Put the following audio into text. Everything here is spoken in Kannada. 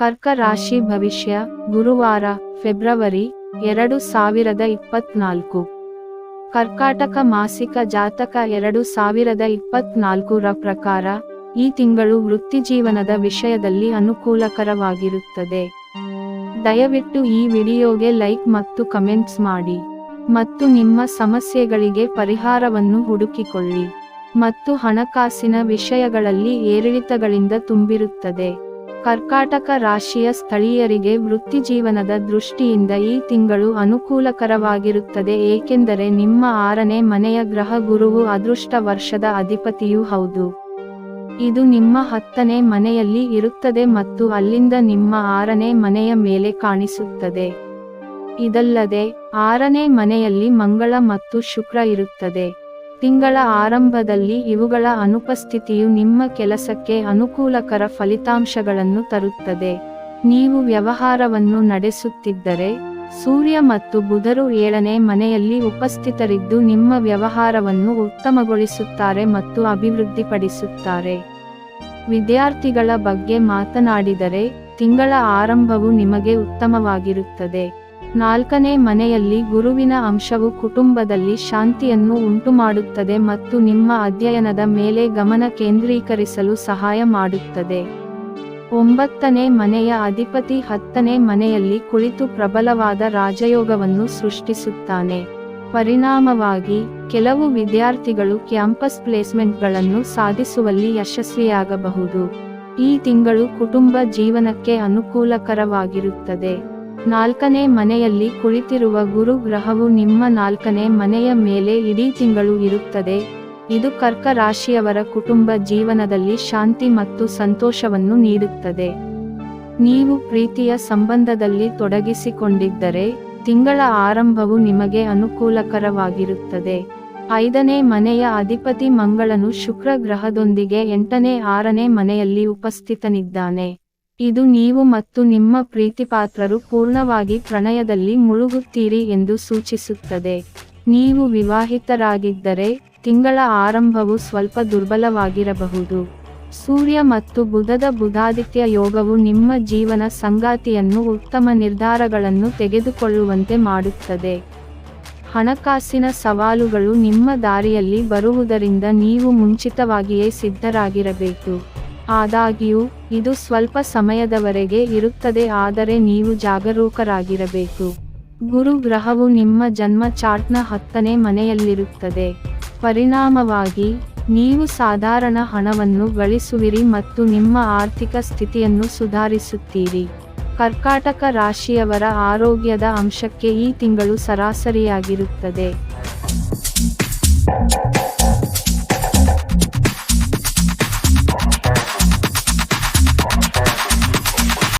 ಕರ್ಕ ರಾಶಿ ಭವಿಷ್ಯ, ಗುರುವಾರ, ಫೆಬ್ರವರಿ ಎರಡು ಸಾವಿರದ ಇಪ್ಪತ್ನಾಲ್ಕು. ಕರ್ಕಾಟಕ ಮಾಸಿಕ ಜಾತಕ ಎರಡು ಸಾವಿರದ ಇಪ್ಪತ್ನಾಲ್ಕರ ಪ್ರಕಾರ, ಈ ತಿಂಗಳು ವೃತ್ತಿಜೀವನದ ವಿಷಯದಲ್ಲಿ ಅನುಕೂಲಕರವಾಗಿರುತ್ತದೆ. ದಯವಿಟ್ಟು ಈ ವಿಡಿಯೋಗೆ ಲೈಕ್ ಮತ್ತು ಕಮೆಂಟ್ಸ್ ಮಾಡಿ. ಮತ್ತು ನಿಮ್ಮ ಸಮಸ್ಯೆಗಳಿಗೆ ಪರಿಹಾರವನ್ನು ಹುಡುಕಿಕೊಳ್ಳಿ. ಮತ್ತು ಹಣಕಾಸಿನ ವಿಷಯಗಳಲ್ಲಿ ಏರಿಳಿತಗಳಿಂದ ತುಂಬಿರುತ್ತದೆ. ಕರ್ಕಾಟಕ ರಾಶಿಯ ಸ್ಥಳೀಯರಿಗೆ ವೃತ್ತಿಜೀವನದ ದೃಷ್ಟಿಯಿಂದ ಈ ತಿಂಗಳು ಅನುಕೂಲಕರವಾಗಿರುತ್ತದೆ, ಏಕೆಂದರೆ ನಿಮ್ಮ ಆರನೇ ಮನೆಯ ಗ್ರಹ ಗುರುವು ಅದೃಷ್ಟ ವರ್ಷದ ಅಧಿಪತಿಯೂ ಹೌದು. ಇದು ನಿಮ್ಮ ಹತ್ತನೇ ಮನೆಯಲ್ಲಿ ಇರುತ್ತದೆ ಮತ್ತು ಅಲ್ಲಿಂದ ನಿಮ್ಮ ಆರನೇ ಮನೆಯ ಮೇಲೆ ಕಾಣಿಸುತ್ತದೆ. ಇದಲ್ಲದೆ, ಆರನೇ ಮನೆಯಲ್ಲಿ ಮಂಗಳ ಮತ್ತು ಶುಕ್ರ ಇರುತ್ತದೆ. ತಿಂಗಳ ಆರಂಭದಲ್ಲಿ ಇವುಗಳ ಅನುಪಸ್ಥಿತಿಯು ನಿಮ್ಮ ಕೆಲಸಕ್ಕೆ ಅನುಕೂಲಕರ ಫಲಿತಾಂಶಗಳನ್ನು ತರುತ್ತದೆ. ನೀವು ವ್ಯವಹಾರವನ್ನು ನಡೆಸುತ್ತಿದ್ದರೆ, ಸೂರ್ಯ ಮತ್ತು ಬುಧರು ಏಳನೇ ಮನೆಯಲ್ಲಿ ಉಪಸ್ಥಿತರಿದ್ದು ನಿಮ್ಮ ವ್ಯವಹಾರವನ್ನು ಉತ್ತಮಗೊಳಿಸುತ್ತಾರೆ ಮತ್ತು ಅಭಿವೃದ್ಧಿಪಡಿಸುತ್ತಾರೆ. ವಿದ್ಯಾರ್ಥಿಗಳ ಬಗ್ಗೆ ಮಾತನಾಡಿದರೆ, ತಿಂಗಳ ಆರಂಭವು ನಿಮಗೆ ಉತ್ತಮವಾಗಿರುತ್ತದೆ. ನಾಲ್ಕನೇ ಮನೆಯಲ್ಲಿ ಗುರುವಿನ ಅಂಶವು ಕುಟುಂಬದಲ್ಲಿ ಶಾಂತಿಯನ್ನು ಉಂಟುಮಾಡುತ್ತದೆ ಮತ್ತು ನಿಮ್ಮ ಅಧ್ಯಯನದ ಮೇಲೆ ಗಮನ ಕೇಂದ್ರೀಕರಿಸಲು ಸಹಾಯ ಮಾಡುತ್ತದೆ. ಒಂಬತ್ತನೇ ಮನೆಯ ಅಧಿಪತಿ ಹತ್ತನೇ ಮನೆಯಲ್ಲಿ ಕುಳಿತು ಪ್ರಬಲವಾದ ರಾಜಯೋಗವನ್ನು ಸೃಷ್ಟಿಸುತ್ತಾನೆ. ಪರಿಣಾಮವಾಗಿ, ಕೆಲವು ವಿದ್ಯಾರ್ಥಿಗಳು ಕ್ಯಾಂಪಸ್ ಪ್ಲೇಸ್ಮೆಂಟ್ಗಳನ್ನು ಸಾಧಿಸುವಲ್ಲಿ ಯಶಸ್ವಿಯಾಗಬಹುದು. ಈ ತಿಂಗಳು ಕುಟುಂಬ ಜೀವನಕ್ಕೆ ಅನುಕೂಲಕರವಾಗಿರುತ್ತದೆ. ನಾಲ್ಕನೇ ಮನೆಯಲ್ಲಿ ಕುಳಿತಿರುವ ಗುರು ಗ್ರಹವು ನಿಮ್ಮ ನಾಲ್ಕನೇ ಮನೆಯ ಮೇಲೆ ಇಡೀ ತಿಂಗಳು ಇರುತ್ತದೆ. ಇದು ಕರ್ಕ ರಾಶಿಯವರ ಕುಟುಂಬ ಜೀವನದಲ್ಲಿ ಶಾಂತಿ ಮತ್ತು ಸಂತೋಷವನ್ನು ನೀಡುತ್ತದೆ. ನೀವು ಪ್ರೀತಿಯ ಸಂಬಂಧದಲ್ಲಿ ತೊಡಗಿಸಿಕೊಂಡಿದ್ದರೆ, ತಿಂಗಳ ಆರಂಭವು ನಿಮಗೆ ಅನುಕೂಲಕರವಾಗಿರುತ್ತದೆ. ಐದನೇ ಮನೆಯ ಅಧಿಪತಿ ಮಂಗಳನು ಶುಕ್ರ ಗ್ರಹದೊಂದಿಗೆ ಎಂಟನೇ, ಆರನೇ ಮನೆಯಲ್ಲಿ ಉಪಸ್ಥಿತನಿದ್ದಾನೆ. ಇದು ನೀವು ಮತ್ತು ನಿಮ್ಮ ಪ್ರೀತಿಪಾತ್ರರು ಪೂರ್ಣವಾಗಿ ಪ್ರಣಯದಲ್ಲಿ ಮುಳುಗುತ್ತೀರಿ ಎಂದು ಸೂಚಿಸುತ್ತದೆ. ನೀವು ವಿವಾಹಿತರಾಗಿದ್ದರೆ, ತಿಂಗಳ ಆರಂಭವು ಸ್ವಲ್ಪ ದುರ್ಬಲವಾಗಿರಬಹುದು. ಸೂರ್ಯ ಮತ್ತು ಬುಧದ ಬುಧಾದಿತ್ಯ ಯೋಗವು ನಿಮ್ಮ ಜೀವನ ಸಂಗಾತಿಯನ್ನು ಉತ್ತಮ ನಿರ್ಧಾರಗಳನ್ನು ತೆಗೆದುಕೊಳ್ಳುವಂತೆ ಮಾಡುತ್ತದೆ. ಹಣಕಾಸಿನ ಸವಾಲುಗಳು ನಿಮ್ಮ ದಾರಿಯಲ್ಲಿ ಬರುವುದರಿಂದ ನೀವು ಮುಂಚಿತವಾಗಿಯೇ ಸಿದ್ಧರಾಗಿರಬೇಕು. ಆದಾಗ್ಯೂ, ಇದು ಸ್ವಲ್ಪ ಸಮಯದವರೆಗೆ ಇರುತ್ತದೆ ಆದರೆ ನೀವು ಜಾಗರೂಕರಾಗಿರಬೇಕು. ಗುರು ಗ್ರಹವು ನಿಮ್ಮ ಜನ್ಮ ಚಾರ್ಟ್ನ ಹತ್ತನೇ ಮನೆಯಲ್ಲಿರುತ್ತದೆ. ಪರಿಣಾಮವಾಗಿ, ನೀವು ಸಾಧಾರಣ ಹಣವನ್ನು ಗಳಿಸುವಿರಿ ಮತ್ತು ನಿಮ್ಮ ಆರ್ಥಿಕ ಸ್ಥಿತಿಯನ್ನು ಸುಧಾರಿಸುತ್ತೀರಿ. ಕರ್ಕಾಟಕ ರಾಶಿಯವರ ಆರೋಗ್ಯದ ಅಂಶಕ್ಕೆ ಈ ತಿಂಗಳು ಸರಾಸರಿಯಾಗಿರುತ್ತದೆ.